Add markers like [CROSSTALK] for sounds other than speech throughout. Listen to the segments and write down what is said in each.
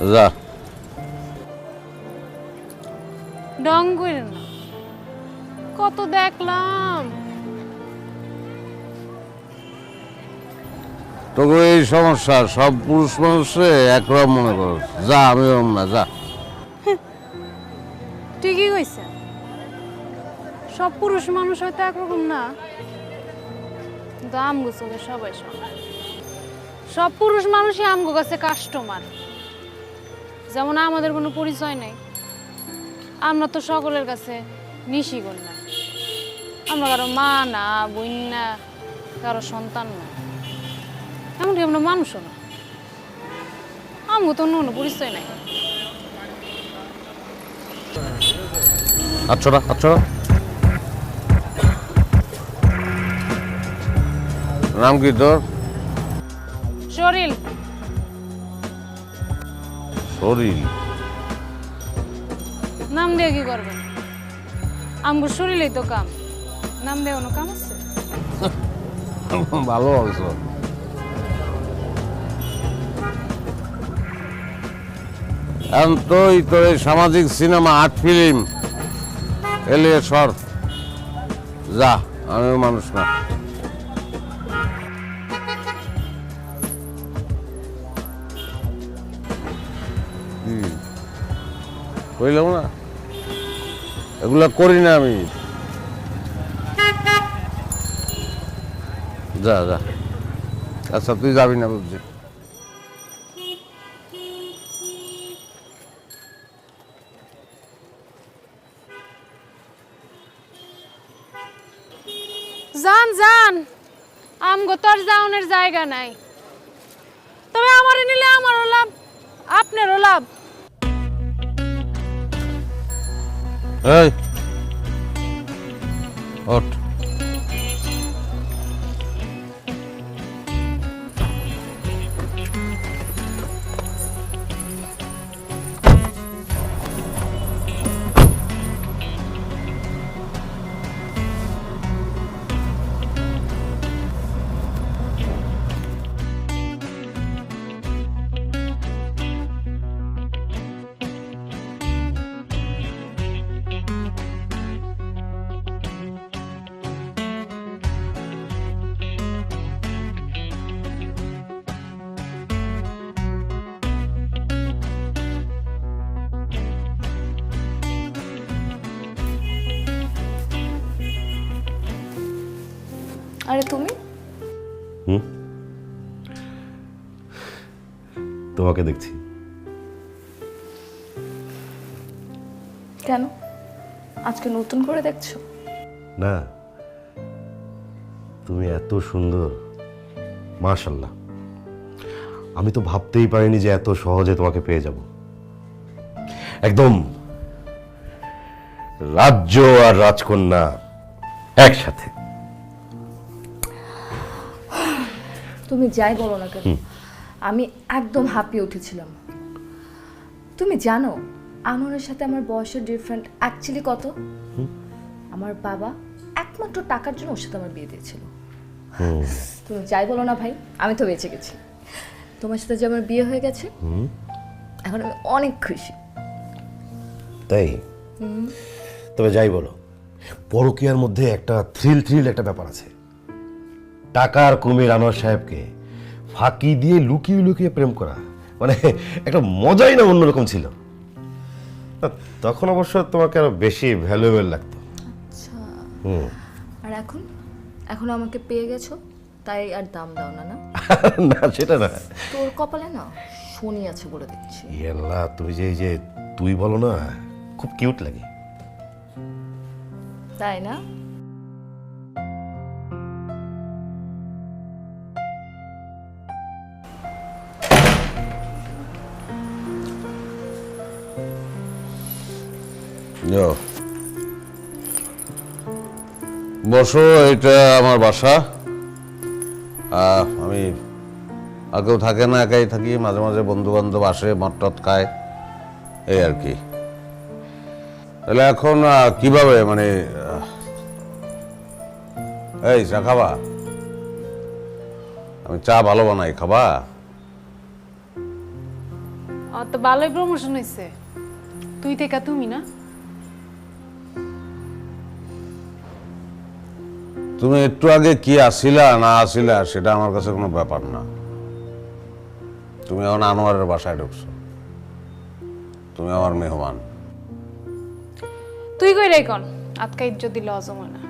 যা। ডং করে না কত দেখলাম। তোকে এই সমস্যা সব পুরুষ মানুষে একরকম মনে করো। যা আমি ওরম না যা। ঠিকই কইছে? সব পুরুষ মানুষ হয়তো একরকম না। কিন্তু আমগো চোখে সবাই সমান। সব পুরুষ মানুষই আমগো কাছে কাস্টমার যেমন আমাদের কোনো পরিচয় নাই। আমরা তো সকলের কাছে নিশি না আমরা কারও মা না বোন না কারও সন্তান না। এমনকি আমরা মানুষও না। আমগো তো অন্য কোনো পরিচয় নাই। আচ্ছা আচ্ছা নাম কি তোর শরীর শরীর। নাম দিয়ে কি করবেন আমগো শরীরেই তো কাম। নাম দিয়ে কোনো কাম আছে? ভালো বলছো এখন তো তোর সামাজিক সিনেমা আর্ট ফিল্ম এলিয়ে সর। যা আমিও মানুষ না। কইলাম না? এগুলা করি না আমি। যা যা। আচ্ছা তুই যাবি না বুঝছি। যান যান আমগো তোর যাওনের জায়গা নাই। তবে আমারে নিলে আমারও লাভ, আপনারও লাভ। এই ওঠ। আরে তুমি? হুম? তোমাকে দেখছি। কেন? আজকে নতুন করে দেখছ? না। তুমি এত সুন্দর। মাশাল্লাহ আমি তো ভাবতেই পারিনি যে এত সহজে তোমাকে পেয়ে যাব। একদম রাজ্য আর রাজকন্যা একসাথে। তুমি যাই বলো না কেন আমি একদম হাঁপিয়ে উঠেছিলাম। তুমি জানো আনোয়ারের সাথে আমার বয়সের ডিফারেন্ট অ্যাকচুয়ালি কত? আমার বাবা একমাত্র টাকার জন্য ওর সাথে আমার বিয়ে দিয়েছিল। তুমি যাই বলো না ভাই আমি তো বেঁচে গেছি। তোমার সাথে যে আমার বিয়ে হয়ে গেছে এখন আমি অনেক খুশি। তাই? তবে যাই বলো পরকিয়ার মধ্যে একটা থ্রিল থ্রিল একটা ব্যাপার আছে। টাকার কুমির আনোয়ার সাহেবকে ফাঁকি দিয়ে লুকিয়ে লুকিয়ে প্রেম করা। মানে একটা মজাই না অন্যরকম ছিল। তখন অবশ্য তোমাকে আরও বেশি ভ্যালুয়েবল লাগতো। আচ্ছা। হুম। আর এখন? এখন আমাকে পেয়ে গেছো? তাই আর দাম দাও না না? [LAUGHS] না সেটা না। তোর কপালে না শনি আছে বলে দিচ্ছি ইয়াল্লা তুমি যে এই যে তুই বলো না খুব কিউট লাগে। তাই না? বসো, এটা আমার বাসা। আমি আর কেউ থাকে না, একাই থাকি, মাঝে মাঝে বন্ধু বান্ধব আসে মদ টদ খায়, এই আর কি। তাহলে এখন কীভাবে মানে এই, চা খাবা? আমি চা ভালো বানাই, খাবা? তো ভালোই প্রমোশন হয়েছে তুই থেকে তুমি না? তুমি একটু আগে কি আসিলা না আসিলা সেটা আমার কাছে কোনো ব্যাপার না। তুমি এখন আনোয়ারের বাসায় ঢুকছো। তুমি আমার মেহমান। তুই কই রে কন আজকা ইজ্জত দিলে অজম না।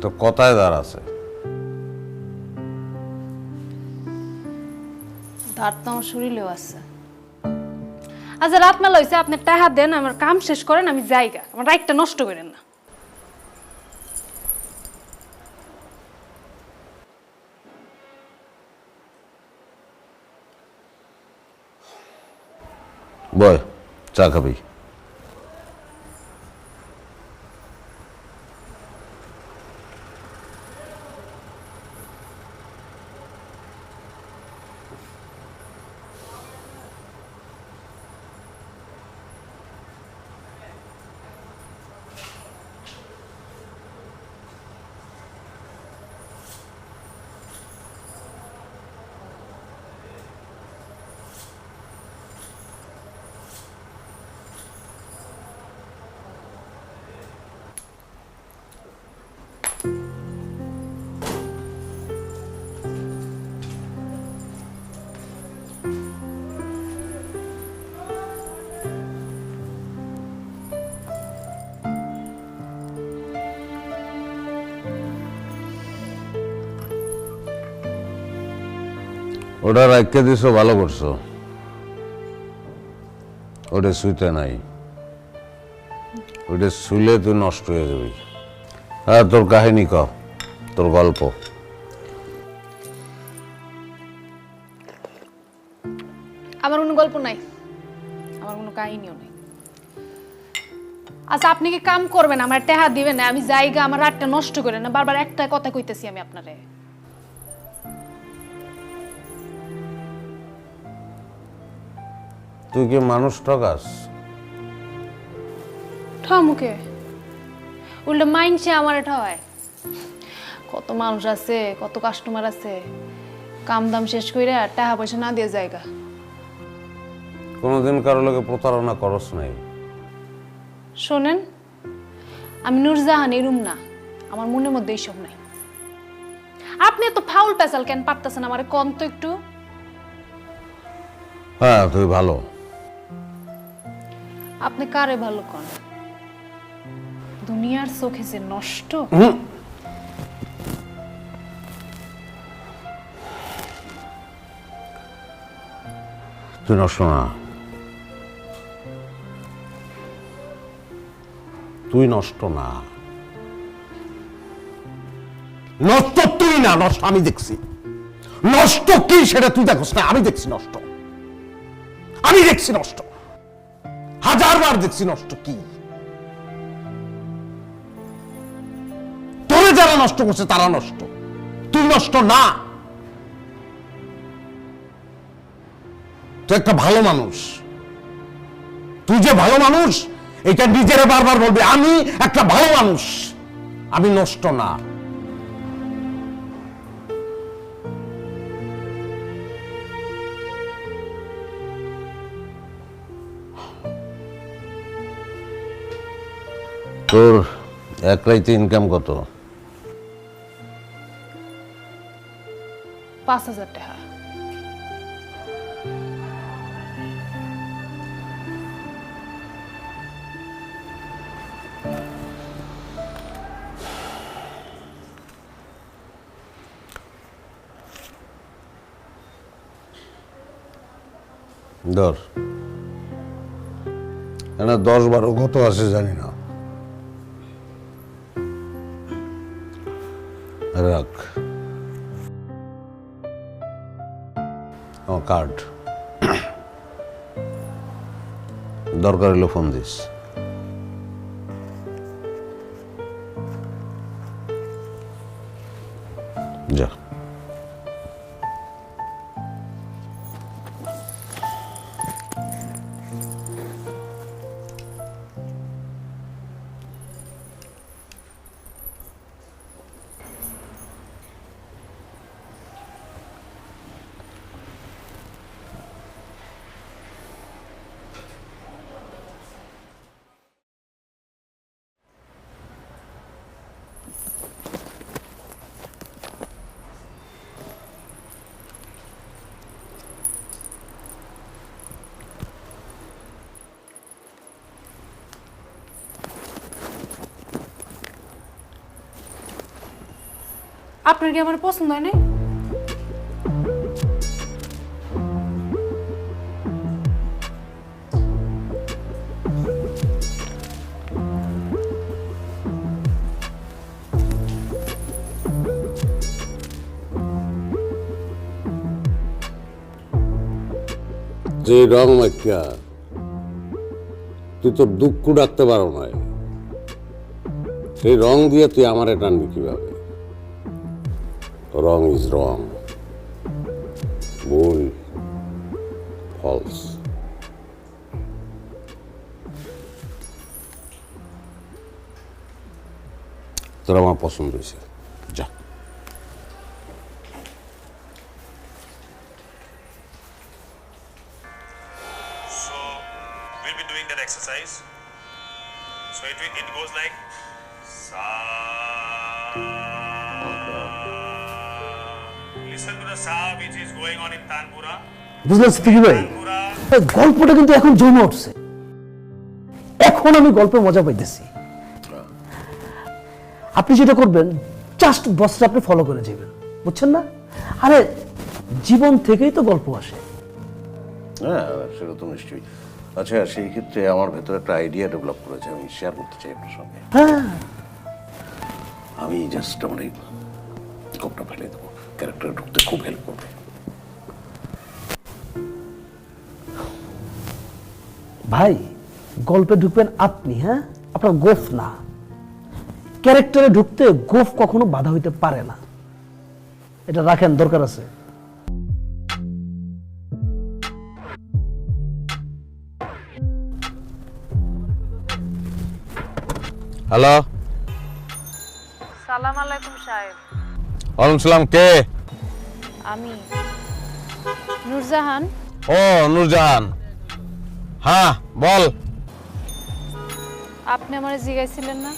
তো কথায় দাঁড় আছে। ধার তো আমার শরীরেও আছে। আচ্ছা রাত মেলা হয়েছে আপনি টাকা দেন, আমার কাম শেষ করেন, আমি যাইগা আমার রাইটটা নষ্ট করেন না। বয়, চা খাবি? ওটা রাখতে দিছো, ভালো করছ। ওটা শুইতে নাই। ওটা শুলে তুই নষ্ট হয়ে যাবি। হ্যাঁ তোর কাহিনী ক, তোর গল্প। আমার কোনো গল্প নাই। আমার কোনো কাহিনীও নেই। আচ্ছা আপনি কি কাম করবেন? আমার টেহা দিবেন না, আমি জায়গা, আমার রাতটা নষ্ট করেন না। বারবার একটা কথা কইতেছি আমি আপনারে। তুই কি মানুষ ঠকাস? ঠমুকে উল্টো মাইনসে আমার ঠয় কত মানুষ আছে কত কাস্টমার আছে। কাম দাম শেষ কইরা টাকা পয়সা না দিয়ে জায়গা। কোনোদিন কারও লোকে প্রতারণা করস নাই। শোনেন আমি নুরজাহান এরুম না আমার মনের মধ্যে এইসব নাই। আপনি এত ফাউল পেশাল কেন পারতেছেন আমার কম তো একটু? হ্যাঁ তুই ভালো। আপনি কারে ভালো কন? দুনিয়ার চোখে যে নষ্ট? তুই নষ্ট না। তুই নষ্ট না। নষ্ট তুই না, নষ্ট আমি দেখছি। নষ্ট কি সেটা তুই দেখোস না, আমি দেখছি নষ্ট। আমি দেখছি নষ্ট। হাজারবার দেখছি নষ্ট কি? তোরে যারা নষ্ট করছে, তারা নষ্ট। তুই নষ্ট না। তুই একটা ভালো মানুষ। তুই যে ভালো মানুষ, এটা নিজেরা বারবার বলবে, আমি একটা ভালো মানুষ। আমি নষ্ট না। তোর এক রাইতে ইনকাম কত? পাঁচ হাজার টাকা। ধর। না দশ বারো কত আছে জানি না। রাখ আমার কার্ড [COUGHS] দরকার হলে ফোন দিস। আপনার কি আমার পছন্দ হয় নাই? যে রং মাইকা, তুই তো দুঃখ ডাকতে পারো না সেই রং দিয়ে তুই আমার টানবি কীভাবে? রং ইজ wrong, ভুল false. তোর আমার পছন্দ হয়েছে বুঝলেন সিদ্দিকি ভাই? গল্পটা কিন্তু এখন জমে উঠছে। এখন আমি গল্পের মজা পাইতেছি। আপনি যেটা করবেন জাস্ট বসটা আপনি ফলো করে যাবেন। বুঝছেন না? আরে জীবন থেকেই তো গল্প আসে। হ্যাঁ সেটা তো নিশ্চয়ই। আচ্ছা সেই ক্ষেত্রে আমার ভেতরে একটা আইডিয়া ডেভেলপ করেছে আমি শেয়ার করতে চাই আপনার সঙ্গে। হ্যাঁ। আমি জাস্ট আমার এই কোপটা ফেলে দেবো। ক্যারেক্টারে ঢুকতে খুব হেল্প করবে। ভাই গল্পে ঢুকবেন আপনি হ্যাঁ? আপনার গোফ না। ক্যারেক্টারে ঢুকতে গোফ কখনো বাধা হইতে পারে না। এটা রাখেন দরকার আছে। হ্যালো? ওয়ালাইকুম সালাম কে? আমি। নূরজাহান। ও নূরজাহান। হ্যাঁ বল। আপনি আমারে জিগাইছিলেন না?